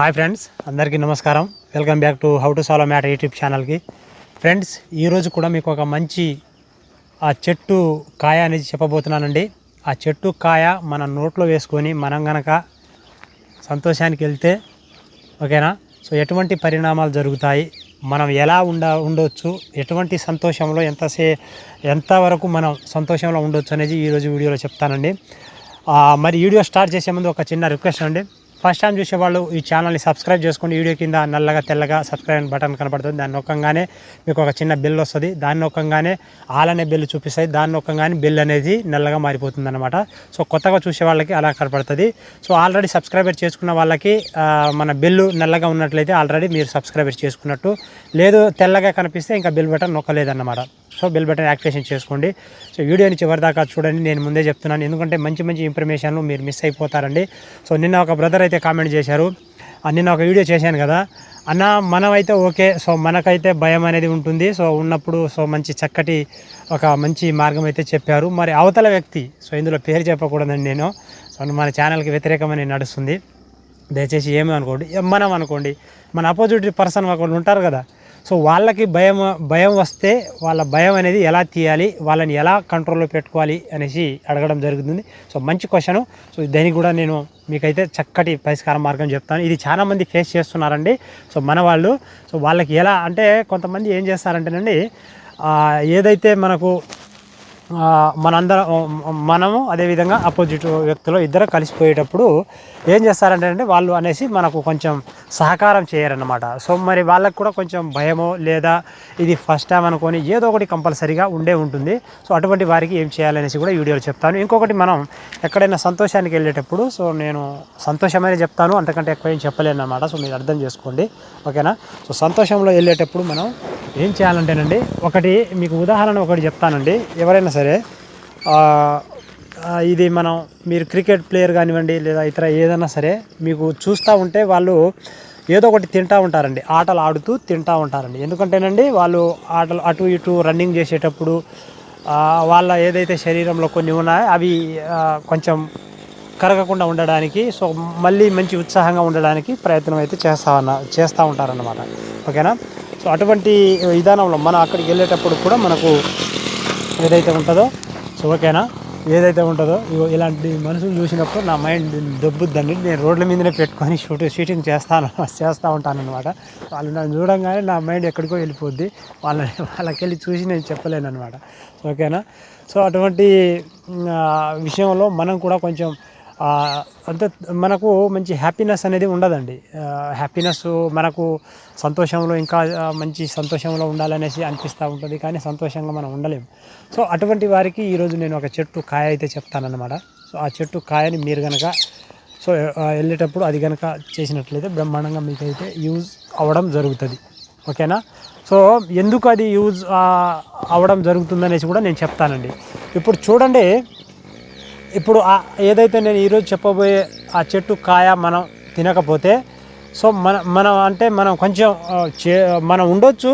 Hi friends అందరికీ నమస్కారం. Welcome back to how to solve matter YouTube ఛానల్కి friends ఈరోజు కూడా మీకు ఒక మంచి ఆ చెట్టు కాయ అనేది చెప్పబోతున్నానండి. ఆ చెట్టు కాయ మన నోట్లో వేసుకొని మనం గనక సంతోషానికి వెళ్తే ఓకేనా? సో ఎటువంటి పరిణామాలు జరుగుతాయి? మనం ఎలా ఉండ ఉండొచ్చు? ఎటువంటి సంతోషంలో ఎంతసే ఎంతవరకు మనం సంతోషంలో ఉండొచ్చు అనేది ఈరోజు వీడియోలో చెప్తానండి. మరి వీడియో స్టార్ట్ చేసే ముందు ఒక చిన్న రిక్వెస్ట్ అండి. ఫస్ట్ టైం చూసేవాళ్ళు ఈ ఛానల్ని సబ్స్క్రైబ్ చేసుకోండి వీడియో కింద నల్లగా తెల్లగా సబ్స్క్రైబ్ బటన్ కనపడుతుంది దాన్ని నొక్కంగానే మీకు ఒక చిన్న బిల్ వస్తుంది. దాన్ని నొక్కంగానే ఆల్ అనే బిల్ చూపిస్తాయి దాన్ని నొక్కంగానే బిల్ అనేది నల్లగా మారిపోతుంది అనమాట సో కొత్తగా చూసే వాళ్ళకి అలా కనపడుతుంది. సో ఆల్రెడీ సబ్స్క్రైబర్ చేసుకున్న వాళ్ళకి మన బిల్లు నల్లగా ఉన్నట్లయితే ఆల్రెడీ మీరు సబ్స్క్రైబర్ చేసుకున్నట్టు లేదు తెల్లగా కనిపిస్తే ఇంకా బిల్ బటన్ నొక్కలేదన్నమాట. సో బిల్ బటన్ యాక్టివేషన్ చేసుకోండి. సో వీడియోని చివరి దాకా చూడండి. నేను ముందే చెప్తున్నాను. ఎందుకంటే మంచి మంచి ఇన్ఫర్మేషన్లు మీరు మిస్ అయిపోతారండి. సో నిన్న ఒక బ్రదర్ అయితే కామెంట్ చేశారు. నిన్న ఒక వీడియో చేశాను కదా. అన్న మనమైతే ఓకే. సో మనకైతే భయం అనేది ఉంటుంది. సో ఉన్నప్పుడు సో మంచి చక్కటి ఒక మంచి మార్గం అయితే చెప్పారు. మరి అవతల వ్యక్తి సో ఇందులో పేరు చెప్పకూడదండి నేను. సో మన ఛానల్కి వ్యతిరేకమని నడుస్తుంది. దయచేసి ఏమీ అనుకోండి మనం అనుకోండి మన అపోజిట్ పర్సన్ ఒకళ్ళు ఉంటారు కదా. సో వాళ్ళకి భయం భయం వస్తే వాళ్ళ భయం అనేది ఎలా తీయాలి వాళ్ళని ఎలా కంట్రోల్లో పెట్టుకోవాలి అనేసి అడగడం జరుగుతుంది. సో మంచి క్వశ్చన్ సో దానికి కూడా నేను మీకైతే చక్కటి పరిష్కార మార్గం చెప్తాను. ఇది చాలామంది ఫేస్ చేస్తున్నారండి. సో మన వాళ్ళు సో వాళ్ళకి ఎలా అంటే కొంతమంది ఏం చేస్తారంటేనండి ఏదైతే మనకు మనందరం మనము అదేవిధంగా అపోజిట్ వ్యక్తులు ఇద్దరు కలిసిపోయేటప్పుడు ఏం చేస్తారంటే అంటే వాళ్ళు అనేసి మనకు కొంచెం సహకారం చేయరన్నమాట. సో మరి వాళ్ళకు కూడా కొంచెం భయమో లేదా ఇది ఫస్ట్ టైం అనుకొని ఏదో ఒకటి కంపల్సరీగా ఉండే ఉంటుంది. సో అటువంటి వారికి ఏం చేయాలనేసి కూడా వీడియోలో చెప్తాను. ఇంకొకటి మనం ఎక్కడైనా సంతోషానికి వెళ్ళేటప్పుడు సో నేను సంతోషమనే చెప్తాను అంతకంటే ఎక్కువ ఏం చెప్పలేను అనమాట సో మీరు అర్థం చేసుకోండి. ఓకేనా? సో సంతోషంలో వెళ్ళేటప్పుడు మనం ఏం చేయాలంటేనండి ఒకటి మీకు ఉదాహరణ ఒకటి చెప్తానండి. ఎవరైనా సరే సరే. ఇది మనం మీరు క్రికెట్ ప్లేయర్ కానివ్వండి లేదా ఇతర ఏదైనా సరే మీకు చూస్తూ ఉంటే వాళ్ళు ఏదో ఒకటి తింటూ ఉంటారండి. ఆటలు ఆడుతూ తింటూ ఉంటారండి. ఎందుకంటేనండి వాళ్ళు ఆటలు అటు ఇటు రన్నింగ్ చేసేటప్పుడు వాళ్ళ ఏదైతే శరీరంలో కొన్ని ఉన్నాయో అవి కొంచెం కరగకుండా ఉండడానికి సో మళ్ళీ మంచి ఉత్సాహంగా ఉండడానికి ప్రయత్నం అయితే చేస్తా చేస్తూ ఉంటారన్నమాట. ఓకేనా? సో అటువంటి విధానంలో మనం అక్కడికి వెళ్ళేటప్పుడు కూడా మనకు ఏదైతే ఉంటుందో సో ఓకేనా? ఏదైతే ఉంటుందో ఇలాంటి మనుషులు చూసినప్పుడు నా మైండ్ దెబ్బుద్దండి నేను రోడ్ల మీదనే పెట్టుకొని షూట్ షూటింగ్ చేస్తాను చేస్తూ ఉంటాను అనమాట వాళ్ళు నన్ను చూడంగానే నా మైండ్ ఎక్కడికో వెళ్ళిపోద్ది. వాళ్ళని వాళ్ళకి వెళ్ళి చూసి నేను చెప్పలేను అనమాట ఓకేనా? సో అటువంటి విషయంలో మనం కూడా కొంచెం అంటే మనకు మంచి హ్యాపీనెస్ అనేది ఉండదండి. హ్యాపీనెస్ మనకు సంతోషంలో ఇంకా మంచి సంతోషంలో ఉండాలనేసి అనిపిస్తూ ఉంటుంది కానీ సంతోషంగా మనం ఉండలేము. సో అటువంటి వారికి ఈరోజు నేను ఒక చెట్టు కాయ అయితే చెప్తానన్నమాట. సో ఆ చెట్టు కాయని మీరు కనుక సో వెళ్ళేటప్పుడు అది కనుక చేసినట్లయితే బ్రహ్మాండంగా మీకైతే యూజ్ అవ్వడం జరుగుతుంది. ఓకేనా? సో ఎందుకు అది యూజ్ అవ్వడం జరుగుతుందనేసి కూడా నేను చెప్తానండి. ఇప్పుడు చూడండి ఇప్పుడు ఏదైతే నేను ఈరోజు చెప్పబోయే ఆ చెట్టు కాయ మనం తినకపోతే సో మన మనం అంటే మనం కొంచెం చే మనం ఉండొచ్చు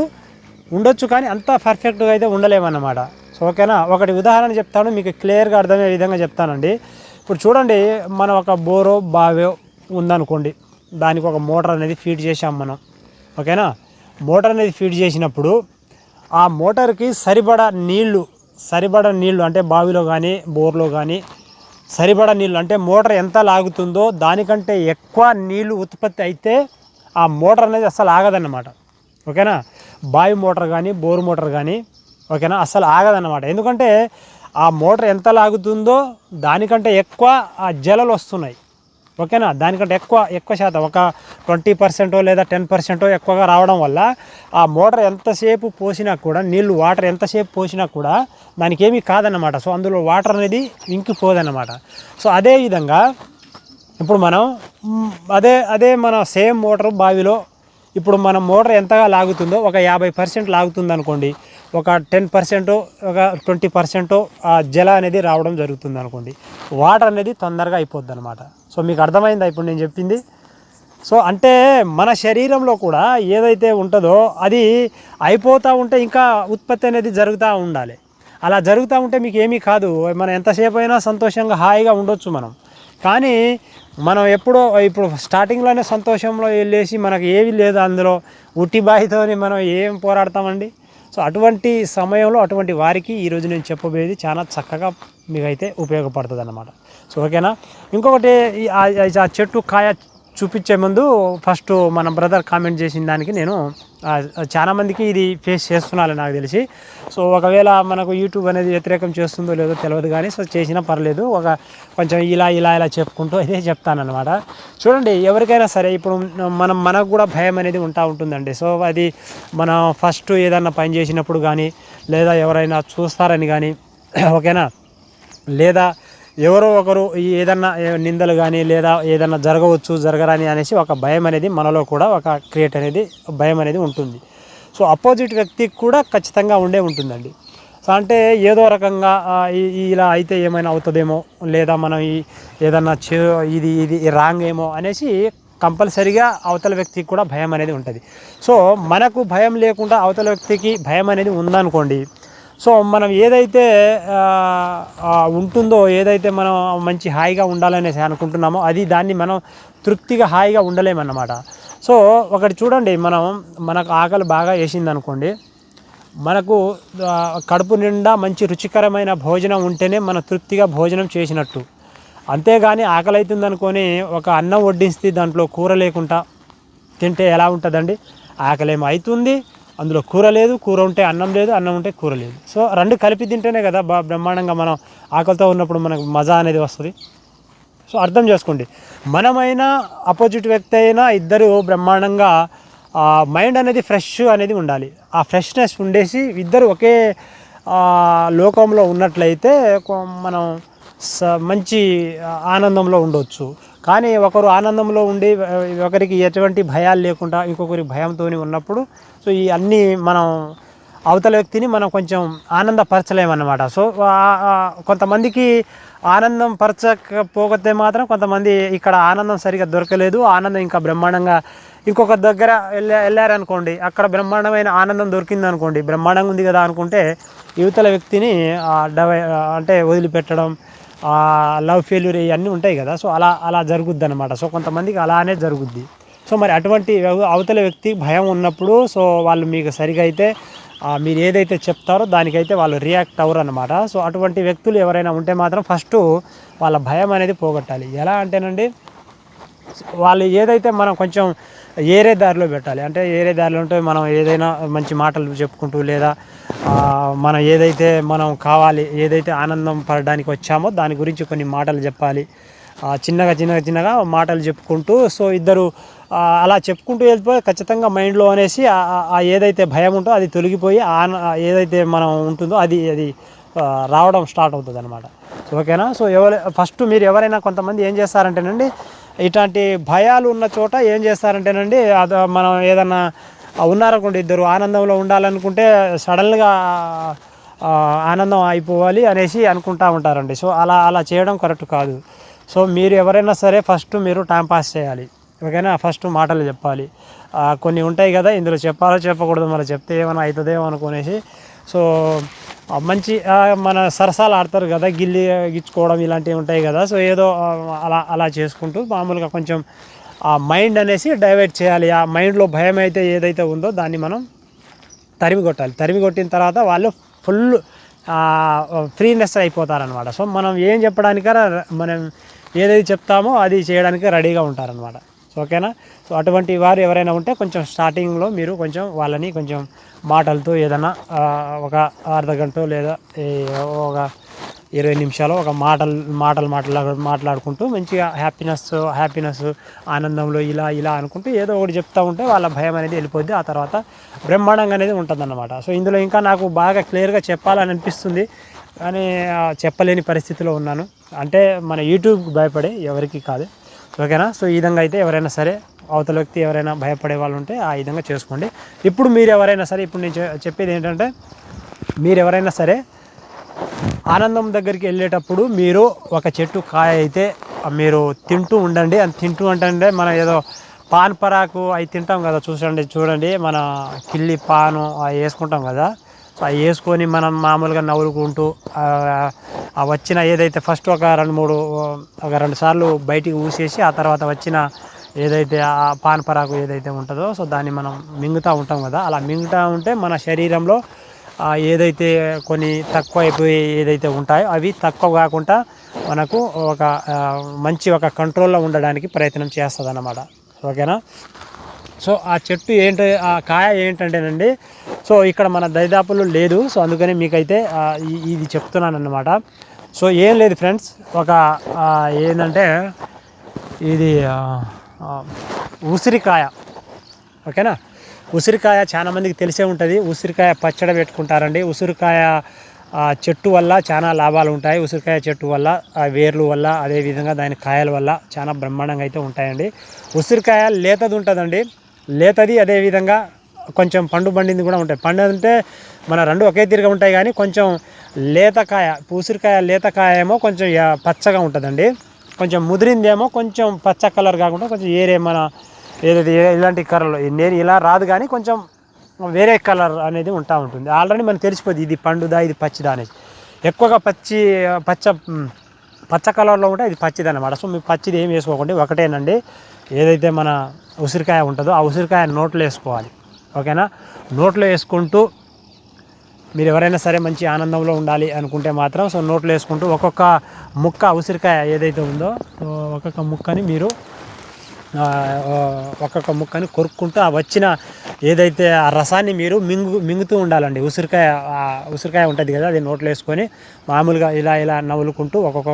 ఉండొచ్చు కానీ అంత పర్ఫెక్ట్గా అయితే ఉండలేమన్నమాట. సో ఓకేనా? ఒకటి ఉదాహరణ చెప్తాను మీకు క్లియర్గా అర్థమయ్యే విధంగా చెప్తానండి. ఇప్పుడు చూడండి మనం ఒక బోరో బావో ఉందనుకోండి దానికి ఒక మోటార్ అనేది ఫీడ్ చేసాం మనం. ఓకేనా? మోటార్ అనేది ఫీడ్ చేసినప్పుడు ఆ మోటార్కి సరిపడా నీళ్ళు సరిపడా నీళ్ళు అంటే బావిలో కానీ బోర్లో కానీ సరిపడా నీళ్ళు అంటే మోటార్ ఎంత లాగుతుందో దానికంటే ఎక్కువ నీళ్ళు ఉత్పత్తి అయితే ఆ మోటార్ అనేది అస్సలు ఆగదన్నమాట. ఓకేనా? బావి మోటార్ కానీ బోర్ మోటార్ కానీ ఓకేనా? అస్సలు ఆగదన్నమాట. ఎందుకంటే ఆ మోటార్ ఎంత లాగుతుందో దానికంటే ఎక్కువ ఆ జలలు వస్తున్నాయి. ఓకేనా? దానికంటే ఎక్కువ ఎక్కువ శాతం ఒక ట్వంటీ పర్సెంటో లేదా టెన్ పర్సెంటో ఎక్కువగా రావడం వల్ల ఆ మోటార్ ఎంతసేపు పోసినా కూడా నీళ్ళు వాటర్ ఎంతసేపు పోసినా కూడా దానికి ఏమీ కాదన్నమాట. సో అందులో వాటర్ అనేది ఇంకిపోదన్నమాట. సో అదే విధంగా ఇప్పుడు మనం అదే అదే మన సేమ్ మోటార్ బావిలో ఇప్పుడు మన మోటార్ ఎంతగా లాగుతుందో ఒక యాభై పర్సెంట్ లాగుతుంది అనుకోండి ఒక టెన్ పర్సెంట్ ఒక ట్వంటీ పర్సెంట్ ఆ జల అనేది రావడం జరుగుతుంది అనుకోండి వాటర్ అనేది తొందరగా అయిపోద్ది అనమాట సో మీకు అర్థమైందా ఇప్పుడు నేను చెప్పింది? సో అంటే మన శరీరంలో కూడా ఏదైతే ఉంటుందో అది అయిపోతూ ఉంటే ఇంకా ఉత్పత్తి అనేది జరుగుతూ ఉండాలి. అలా జరుగుతూ ఉంటే మీకు ఏమీ కాదు. మనం ఎంతసేపు అయినా సంతోషంగా హాయిగా ఉండొచ్చు మనం. కానీ మనం ఎప్పుడో ఇప్పుడు స్టార్టింగ్లోనే సంతోషంలో వెళ్ళేసి మనకు ఏవి లేదు అందులో. ఉట్టి బాయితోని మనం ఏం పోరాడతామండి? సో అటువంటి సమయంలో అటువంటి వారికి ఈరోజు నేను చెప్పబోయేది చాలా చక్కగా మీకైతే ఉపయోగపడుతుంది అన్నమాట సో ఓకేనా? ఇంకొకటి ఆ చెట్టు కాయ చూపించే ముందు ఫస్ట్ మన బ్రదర్ కామెంట్ చేసిన దానికి నేను చాలామందికి ఇది ఫేస్ చేస్తున్నాను నాకు తెలిసి. సో ఒకవేళ మనకు యూట్యూబ్ అనేది వ్యతిరేకం చేస్తుందో లేదో తెలియదు కానీ సో చేసినా పర్లేదు. ఒక కొంచెం ఇలా ఇలా ఇలా చెప్పుకుంటూ అయితే చెప్తానన్నమాట. చూడండి ఎవరికైనా సరే ఇప్పుడు మనం మనకు కూడా భయం అనేది ఉంటా ఉంటుందండి. సో అది మనం ఫస్ట్ ఏదన్నా పని చేసినప్పుడు కానీ లేదా ఎవరైనా చూస్తారని కానీ ఓకేనా? లేదా ఎవరో ఒకరు ఏదన్నా నిందలు కానీ లేదా ఏదన్నా జరగవచ్చు జరగరని అనేసి ఒక భయం అనేది మనలో కూడా ఒక క్రియేట్ అనేది భయం అనేది ఉంటుంది. సో అపోజిట్ వ్యక్తికి కూడా ఖచ్చితంగా ఉండే ఉంటుందండి. సో అంటే ఏదో రకంగా ఇలా అయితే ఏమైనా అవుతుందేమో లేదా మనం ఈ ఏదన్నా చే ఇది ఇది రాంగ్ ఏమో అనేసి కంపల్సరిగా అవతల వ్యక్తికి కూడా భయం అనేది ఉంటుంది. సో మనకు భయం లేకుండా అవతల వ్యక్తికి భయం అనేది ఉందనుకోండి సో మనం ఏదైతే ఉంటుందో ఏదైతే మనం మంచి హాయిగా ఉండాలనేసి అనుకుంటున్నామో అది దాన్ని మనం తృప్తిగా హాయిగా ఉండలేమన్నమాట. సో ఒకటి చూడండి మనం మనకు ఆకలి బాగా వేసింది అనుకోండి మనకు కడుపు నిండా మంచి రుచికరమైన భోజనం ఉంటేనే మనం తృప్తిగా భోజనం చేసినట్టు. అంతేగాని ఆకలి అవుతుందనుకొని ఒక అన్నం వడ్డిస్తే దాంట్లో కూర లేకుండా తింటే ఎలా ఉంటుందండి? ఆకలేమో అవుతుంది అందులో కూర లేదు కూర ఉంటే అన్నం లేదు అన్నం ఉంటే కూర లేదు. సో రెండు కలిపి తింటేనే కదా బా బ్రహ్మాండంగా మనం ఆకలితో ఉన్నప్పుడు మనకు మజా అనేది వస్తుంది. సో అర్థం చేసుకోండి. మనమైనా అపోజిట్ వ్యక్తి అయినా ఇద్దరు బ్రహ్మాండంగా మైండ్ అనేది ఫ్రెష్ అనేది ఉండాలి. ఆ ఫ్రెష్నెస్ ఉండేసి ఇద్దరు ఒకే లోకంలో ఉన్నట్లయితే మనం స- మంచి ఆనందంలో ఉండొచ్చు. కానీ ఒకరు ఆనందంలో ఉండి ఒకరికి ఎటువంటి భయాలు లేకుండా ఇంకొకరి భయంతో ఉన్నప్పుడు సో ఈ అన్నీ మనం అవతల వ్యక్తిని మనం కొంచెం ఆనందపరచలేమన్నమాట. సో కొంతమందికి ఆనందం పరచకపోతే మాత్రం కొంతమంది ఇక్కడ ఆనందం సరిగా దొరకలేదు. ఆనందం ఇంకా బ్రహ్మాండంగా ఇంకొక దగ్గర వెళ్ళా వెళ్ళారనుకోండి అక్కడ బ్రహ్మాండమైన ఆనందం దొరికింది అనుకోండి బ్రహ్మాండంగా ఉంది కదా అనుకుంటే యువతల వ్యక్తిని డవై అంటే వదిలిపెట్టడం లవ్ ఫెయిల్యూర్ ఇవన్నీ ఉంటాయి కదా. సో అలా అలా జరుగుద్ది అనమాట సో కొంతమందికి అలానే జరుగుద్ది. సో మరి అటువంటి అవతల వ్యక్తి భయం ఉన్నప్పుడు సో వాళ్ళు మీకు సరిగా అయితే మీరు ఏదైతే చెప్తారో దానికైతే వాళ్ళు రియాక్ట్ అవ్వరు అనమాట సో అటువంటి వ్యక్తులు ఎవరైనా ఉంటే మాత్రం ఫస్ట్ వాళ్ళ భయం అనేది పోగొట్టాలి. ఎలా అంటేనండి వాళ్ళు ఏదైతే మనం కొంచెం ఏరే దారిలో పెట్టాలి. అంటే ఏరే దారిలో ఉంటే మనం ఏదైనా మంచి మాటలు చెప్పుకుంటూ లేదా మనం ఏదైతే మనం కావాలి ఏదైతే ఆనందం పడడానికి వచ్చామో దాని గురించి కొన్ని మాటలు చెప్పాలి. చిన్నగా చిన్నగా చిన్నగా మాటలు చెప్పుకుంటూ సో ఇద్దరు అలా చెప్పుకుంటూ వెళ్ళిపోయి ఖచ్చితంగా మైండ్లో అనేసి ఆ- ఏదైతే భయం ఉంటుందో అది తొలగిపోయి ఆన- ఏదైతే మనం ఉంటుందో అది అది రావడం స్టార్ట్ అవుతుంది అనమాట సో ఓకేనా? సో ఎవరు ఫస్ట్ మీరు ఎవరైనా కొంతమంది ఏం చేస్తారంటేనండి ఇట్లాంటి భయాలు ఉన్న చోట ఏం చేస్తారంటేనండి అది మనం ఏదన్నా ఉన్నారనుకోండి ఇద్దరు ఆనందంలో ఉండాలనుకుంటే సడన్గా ఆనందం అయిపోవాలి అనేసి అనుకుంటా ఉంటారండి. సో అలా అలా చేయడం కరెక్ట్ కాదు. సో మీరు ఎవరైనా సరే ఫస్ట్ మీరు టైం పాస్ చేయాలి. ఎవరికైనా ఫస్ట్ మాటలు చెప్పాలి. కొన్ని ఉంటాయి కదా ఇందులో చెప్పాలో చెప్పకూడదు మరి చెప్తే ఏమైనా అవుతుందేమో అనుకునేసి. సో మంచి మన సరసాలు ఆడతారు కదా గిల్లి గిచ్చుకోవడం ఇలాంటివి ఉంటాయి కదా. సో ఏదో అలా అలా చేసుకుంటూ మామూలుగా కొంచెం ఆ మైండ్ అనేసి డైవర్ట్ చేయాలి. ఆ మైండ్లో భయం అయితే ఏదైతే ఉందో దాన్ని మనం తరిమి కొట్టాలి. తరిమి కొట్టిన తర్వాత వాళ్ళు ఫుల్ ఫ్రీనెస్ అయిపోతారనమాట సో మనం ఏం చెప్పడానికారా మనం ఏదైతే చెప్తామో అది చేయడానికి రెడీగా ఉంటారనమాట ఓకేనా? సో అటువంటి వారు ఎవరైనా ఉంటే కొంచెం స్టార్టింగ్లో మీరు కొంచెం వాళ్ళని కొంచెం మాటలతో ఏదైనా ఒక అర్ధ గంట లేదా ఒక ఇరవై నిమిషాలు ఒక మాటలు మాటలు మాట్లా మాట్లాడుకుంటూ మంచిగా హ్యాపీనెస్ హ్యాపీనెస్ ఆనందంలో ఇలా ఇలా అనుకుంటూ ఏదో ఒకటి చెప్తా ఉంటే వాళ్ళ భయం అనేది వెళ్ళిపోద్ది. ఆ తర్వాత బ్రహ్మాండంగా అనేది ఉంటుందన్నమాట. సో ఇందులో ఇంకా నాకు బాగా క్లియర్గా చెప్పాలని అనిపిస్తుంది. కానీ చెప్పలేని పరిస్థితిలో ఉన్నాను. అంటే మన యూట్యూబ్కి భయపడే ఎవరికి కాదు. ఓకేనా? సో ఈ విధంగా అయితే ఎవరైనా సరే అవతల వ్యక్తి ఎవరైనా భయపడే వాళ్ళు ఉంటే ఆ విధంగా చేసుకోండి. ఇప్పుడు మీరు ఎవరైనా సరే ఇప్పుడు నేను చెప్పేది ఏంటంటే మీరు ఎవరైనా సరే ఆనందం దగ్గరికి వెళ్ళేటప్పుడు మీరు ఒక చెట్టు కాయ అయితే మీరు తింటూ ఉండండి. అది తింటూ అంటే మనం ఏదో పాన్ పరాకు అవి తింటాం కదా చూసండి చూడండి. మన కిల్లి పాను అవి వేసుకుంటాం కదా. సో అవి వేసుకొని మనం మామూలుగా నవ్వులుకుంటూ వచ్చిన ఏదైతే ఫస్ట్ ఒక రెండు మూడు ఒక రెండు సార్లు బయటికి ఊసేసి ఆ తర్వాత వచ్చిన ఏదైతే ఆ పాన్ పరాకు ఏదైతే ఉంటుందో సో దాన్ని మనం మింగుతూ ఉంటాం కదా. అలా మింగుతూ ఉంటే మన శరీరంలో ఏదైతే కొన్ని తక్కువ అయిపోయి ఏదైతే ఉంటాయో అవి తక్కువ కాకుండా మనకు ఒక మంచి ఒక కంట్రోల్లో ఉండడానికి ప్రయత్నం చేస్తుంది అన్నమాట ఓకేనా? సో ఆ చెట్టు ఏంటి ఆ కాయ ఏంటంటేనండి సో ఇక్కడ మన దరిదాపులు లేదు సో అందుకని మీకైతే ఇది చెప్తున్నాను అన్నమాట సో ఏం లేదు ఫ్రెండ్స్ ఒక ఏంటంటే ఇది ఉసిరికాయ. ఓకేనా? ఉసిరికాయ చాలామందికి తెలిసే ఉంటుంది. ఉసిరికాయ పచ్చడి పెట్టుకుంటారండి. ఉసిరికాయ చెట్టు వల్ల చాలా లాభాలు ఉంటాయి. ఉసిరికాయ చెట్టు వల్ల ఆ వేర్లు వల్ల అదేవిధంగా దాని కాయల వల్ల చాలా బ్రహ్మాండంగా అయితే ఉంటాయండి. ఉసిరికాయ లేతది ఉంటుందండి. లేతది అదేవిధంగా కొంచెం పండు పండింది కూడా ఉంటాయి. పండు అంటే మన రెండు ఒకే తీరుగా ఉంటాయి కానీ కొంచెం లేతకాయ పూసిరికాయ లేతకాయ ఏమో కొంచెం పచ్చగా ఉంటుందండి. కొంచెం ముదిరిందేమో కొంచెం పచ్చ కలర్ కాకుండా కొంచెం ఏరే మన ఏదైతే ఇలాంటి కలర్లు నేను ఇలా రాదు కానీ కొంచెం వేరే కలర్ అనేది ఉంటా ఉంటుంది. ఆల్రెడీ మనకు తెలిసిపోద్ది ఇది పండుదా ఇది పచ్చిదా అనేది. ఎక్కువగా పచ్చి పచ్చ పచ్చ కలర్లో ఉంటే ఇది పచ్చిది అనమాట సో మీరు పచ్చిది ఏం వేసుకోకండి ఒకటేనండి. ఏదైతే మన ఉసిరికాయ ఉంటుందో ఆ ఉసిరికాయ నోట్లో వేసుకోవాలి. ఓకేనా? నోట్లో వేసుకుంటూ మీరు ఎవరైనా సరే మంచి ఆనందంలో ఉండాలి అనుకుంటే మాత్రం సో నోట్లో వేసుకుంటూ ఒక్కొక్క ముక్క ఉసిరికాయ ఏదైతే ఉందో సో ఒక్కొక్క ముక్కని మీరు ఒక్కొక్క ముక్కని కొరుక్కుంటూ ఆ వచ్చిన ఏదైతే ఆ రసాన్ని మీరు మింగు మింగుతూ ఉండాలండి. ఉసిరికాయ ఉసిరికాయ ఉంటుంది కదా అది నోట్లో వేసుకొని మామూలుగా ఇలా ఇలా నవ్వులుకుంటూ ఒక్కొక్క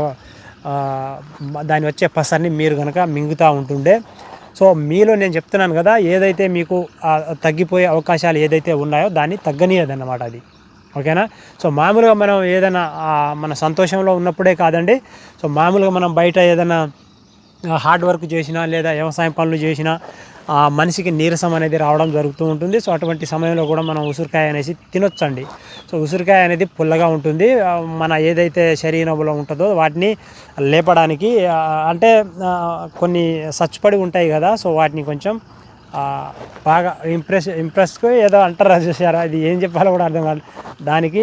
దాని వచ్చే పసర్ని మీరు కనుక మింగుతూ ఉంటుండే. సో మీలో నేను చెప్తున్నాను కదా ఏదైతే మీకు తగ్గిపోయే అవకాశాలు ఏదైతే ఉన్నాయో దాన్ని తగ్గనీయదన్నమాట అది. ఓకేనా? సో మామూలుగా మనం ఏదైనా మన సంతోషంలో ఉన్నప్పుడే కాదండి. సో మామూలుగా మనం బయట ఏదైనా హార్డ్ వర్క్ చేసినా లేదా వ్యవసాయం పనులు చేసినా మనిషికి నీరసం అనేది రావడం జరుగుతూ ఉంటుంది. సో అటువంటి సమయంలో కూడా మనం ఉసిరికాయ అనేసి తినొచ్చండి. సో ఉసిరికాయ అనేది పుల్లగా ఉంటుంది. మన ఏదైతే శరీరంలో ఉంటుందో వాటిని లేపడానికి అంటే కొన్ని సచ్చుపడి ఉంటాయి కదా సో వాటిని కొంచెం బాగా ఇంప్రెస్ ఇంప్రెస్కు ఏదో అంటారా చూసారా? అది ఏం చెప్పాలో కూడా అర్థం కాదు. దానికి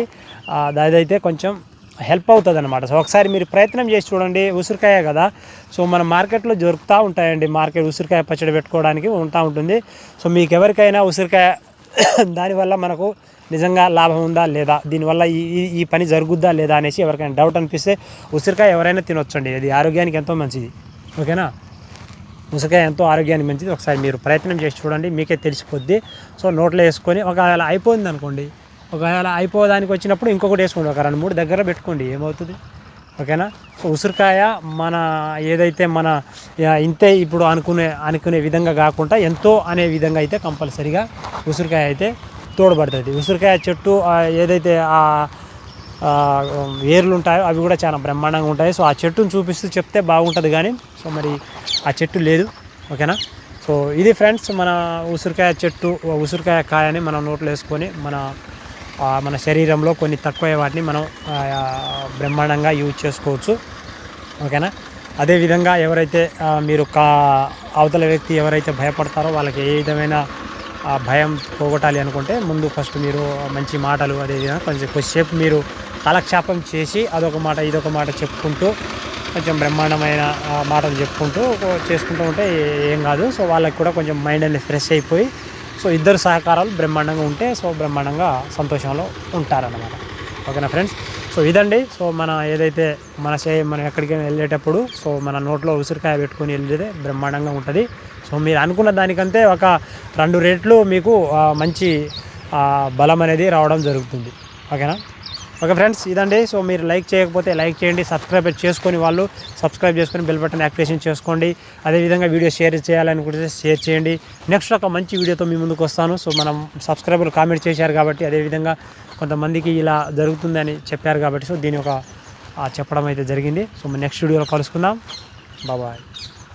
అదైతే కొంచెం హెల్ప్ అవుతుంది అనమాట సో ఒకసారి మీరు ప్రయత్నం చేసి చూడండి. ఉసిరికాయ కదా. సో మన మార్కెట్లో దొరుకుతూ ఉంటాయండి. మార్కెట్ ఉసిరికాయ పచ్చడి పెట్టుకోవడానికి ఉంటా ఉంటుంది. సో మీకు ఎవరికైనా ఉసిరికాయ దానివల్ల మనకు నిజంగా లాభం ఉందా లేదా? దీనివల్ల ఈ ఈ- పని జరుగుద్దా లేదా అనేసి ఎవరికైనా డౌట్ అనిపిస్తే ఉసిరికాయ ఎవరైనా తినొచ్చండి. ఇది ఆరోగ్యానికి ఎంతో మంచిది. ఓకేనా? ఉసిరికాయ ఎంతో ఆరోగ్యానికి మంచిది. ఒకసారి మీరు ప్రయత్నం చేసి చూడండి. మీకే తెలిసిపోద్ది. సో నోట్లో వేసుకొని ఒకవేళ అయిపోయింది అనుకోండి ఒకవేళ అయిపోదానికి వచ్చినప్పుడు ఇంకొకటి వేసుకోండి. ఒక రెండు మూడు దగ్గర పెట్టుకోండి. ఏమవుతుంది? ఓకేనా? సో ఉసిరికాయ మన ఏదైతే మన ఇంతే ఇప్పుడు అనుకునే అనుకునే విధంగా కాకుండా ఎంతో అనే విధంగా అయితే కంపల్సరిగా ఉసిరికాయ అయితే తోడ్పడుతుంది. ఉసిరికాయ చెట్టు ఏదైతే ఆ ఆ, వేర్లు ఉంటాయో అవి కూడా చాలా బ్రహ్మాండంగా ఉంటాయి. సో ఆ చెట్టును చూపిస్తూ చెప్తే బాగుంటుంది కానీ సో మరి ఆ చెట్టు లేదు. ఓకేనా? సో ఇది ఫ్రెండ్స్ మన ఉసిరికాయ చెట్టు ఉసిరికాయ కాయని మనం నోట్లో వేసుకొని మన మన శరీరంలో కొన్ని తక్కువ వాటిని మనం బ్రహ్మాండంగా యూజ్ చేసుకోవచ్చు. ఓకేనా? అదేవిధంగా ఎవరైతే మీరు కా అవతల వ్యక్తి ఎవరైతే భయపడతారో వాళ్ళకి ఏ విధమైన ఆ, భయం పోగొట్టాలి అనుకుంటే ముందు ఫస్ట్ మీరు మంచి మాటలు అదేవిధంగా కొంచెం కొద్దిసేపు మీరు కాలక్షేపం చేసి అదొక మాట ఇదొక మాట చెప్పుకుంటూ కొంచెం బ్రహ్మాండమైన మాటలు చెప్పుకుంటూ చేసుకుంటూ ఉంటే ఏం కాదు. సో వాళ్ళకి కూడా కొంచెం మైండ్ అనేది ఫ్రెష్ అయిపోయి సో ఇద్దరు సహకారాలు బ్రహ్మాండంగా ఉంటే సో బ్రహ్మాండంగా సంతోషంలో ఉంటారన్నమాట. ఓకేనా ఫ్రెండ్స్? సో ఇదండి. సో మన ఏదైతే మన చే మనం ఎక్కడికైనా వెళ్ళేటప్పుడు సో మన నోట్లో ఉసిరికాయ పెట్టుకొని వెళ్ళేదే బ్రహ్మాండంగా ఉంటుంది. సో మీరు అనుకున్న దానికంటే ఒక రెండు రేట్లు మీకు మంచి బలం అనేది రావడం జరుగుతుంది. ఓకేనా? ఓకే ఫ్రెండ్స్ ఇదండి. సో మీరు లైక్ చేయకపోతే లైక్ చేయండి సబ్స్క్రైబ్ చేసుకొని వాళ్ళు సబ్స్క్రైబ్ చేసుకొని బెల్ బటన్ యాక్టివేషన్ చేసుకోండి. అదేవిధంగా వీడియో షేర్ చేయాలనుకుంటే షేర్ చేయండి. నెక్స్ట్ ఒక మంచి వీడియోతో మీ ముందుకు వస్తాను. సో మనం సబ్స్క్రైబర్లు కామెంట్ చేశారు కాబట్టి అదేవిధంగా కొంతమందికి ఇలా జరుగుతుందని చెప్పారు కాబట్టి సో దీని ఒక చెప్పడం అయితే జరిగింది. సో నెక్స్ట్ వీడియోలో కలుసుకుందాం. బాబాయ్